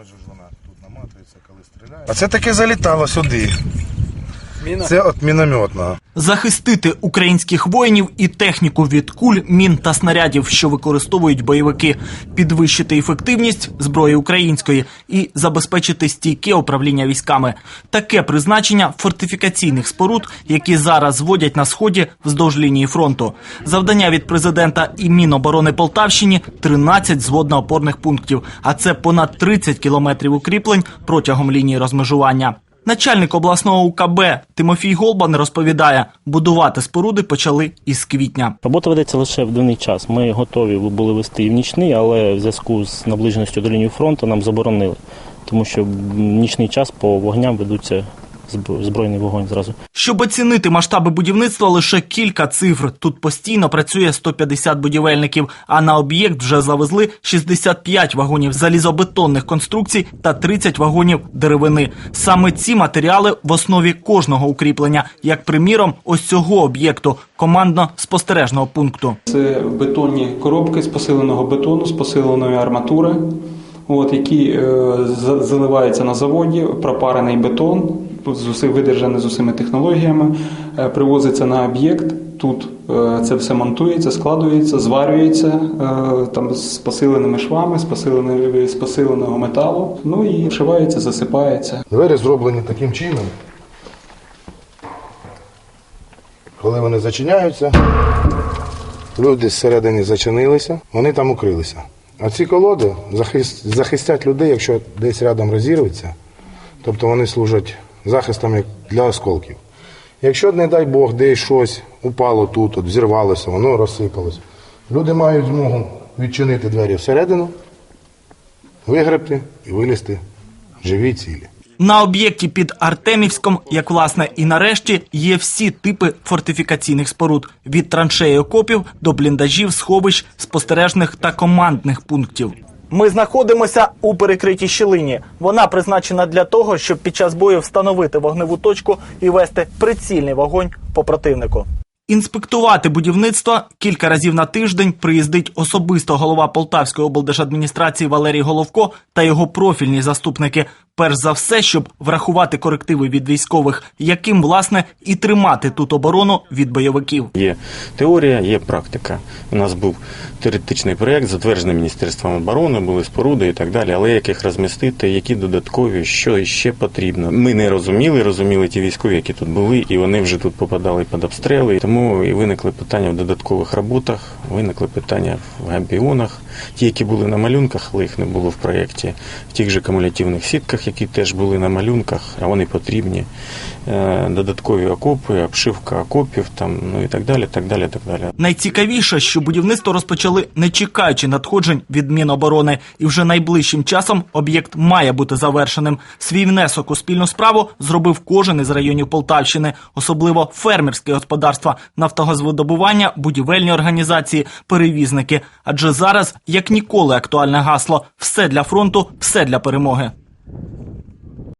Ось же ж вона тут наматується, коли стріляє. А це таке залітало сюди. Це от мінометного. захистити українських воїнів і техніку від куль, мін та снарядів, що використовують бойовики, підвищити ефективність зброї української і забезпечити стійке управління військами. Таке призначення фортифікаційних споруд, які зараз зводять на сході вздовж лінії фронту. Завдання від президента і Міноборони Полтавщині 13 зводно-опорних пунктів, а це понад 30 кілометрів укріплень протягом лінії розмежування. Начальник обласного УКБ Тимофій Голбан розповідає, будувати споруди почали із квітня. Робота ведеться лише в денний час. Ми готові були вести і в нічний, але в зв'язку з наближеністю до лінії фронту нам заборонили, тому що в нічний час по вогням ведуться збройний вогонь зразу. Щоб оцінити масштаби будівництва, лише кілька цифр. Тут постійно працює 150 будівельників, а на об'єкт вже завезли 65 вагонів залізобетонних конструкцій та 30 вагонів деревини. Саме ці матеріали в основі кожного укріплення, як приміром, ось цього об'єкту командно-спостережного пункту. Це бетонні коробки з посиленого бетону, з посиленої арматури, от, які е, за- заливаються на заводі, пропарений бетон, з уси, видержаний з усіми технологіями, е, привозиться на об'єкт. Тут е, це все монтується, складується, зварюється е, там з посиленими швами, з, посиленої- з посиленого металу. Ну і вшивається, засипається. Двері зроблені таким чином. Коли вони зачиняються, люди зсередини зачинилися, вони там укрилися. А ці колоди захист, захистять людей, якщо десь рядом розірветься, тобто вони служать захистом як для осколків. Якщо, не дай Бог, десь щось упало тут, от, взірвалося, воно розсипалось. Люди мають змогу відчинити двері всередину, вигребти і вилізти живі цілі. На об'єкті під Артемівськом, як власне і нарешті, є всі типи фортифікаційних споруд від траншеї окопів до бліндажів, сховищ, спостережних та командних пунктів. Ми знаходимося у перекритій щілині. Вона призначена для того, щоб під час бою встановити вогневу точку і вести прицільний вогонь по противнику. Інспектувати будівництво кілька разів на тиждень приїздить особисто голова Полтавської облдержадміністрації Валерій Головко та його профільні заступники. Перш за все, щоб врахувати корективи від військових, яким власне і тримати тут оборону від бойовиків. Є теорія, є практика. У нас був теоретичний проєкт, затверджений Міністерством оборони, були споруди і так далі. Але як їх розмістити, які додаткові, що ще потрібно. Ми не розуміли, розуміли ті військові, які тут були, і вони вже тут попадали під обстріли. Тому і виникли питання в додаткових роботах, виникли питання в габіонах, ті, які були на малюнках, але їх не було в проєкті, в тих же кумулятивних сітках, які теж були на малюнках, а вони потрібні. Е, Додаткові окопи, обшивка окопів, там, ну і так далі, так далі, так далі. Найцікавіше, що будівництво розпочали не чекаючи надходжень від Міноборони, і вже найближчим часом об'єкт має бути завершеним. Свій внесок у спільну справу зробив кожен із районів Полтавщини, особливо фермерські господарства, нафтогазвидобування, будівельні організації, перевізники. Адже зараз як ніколи актуальне гасло все для фронту, все для перемоги.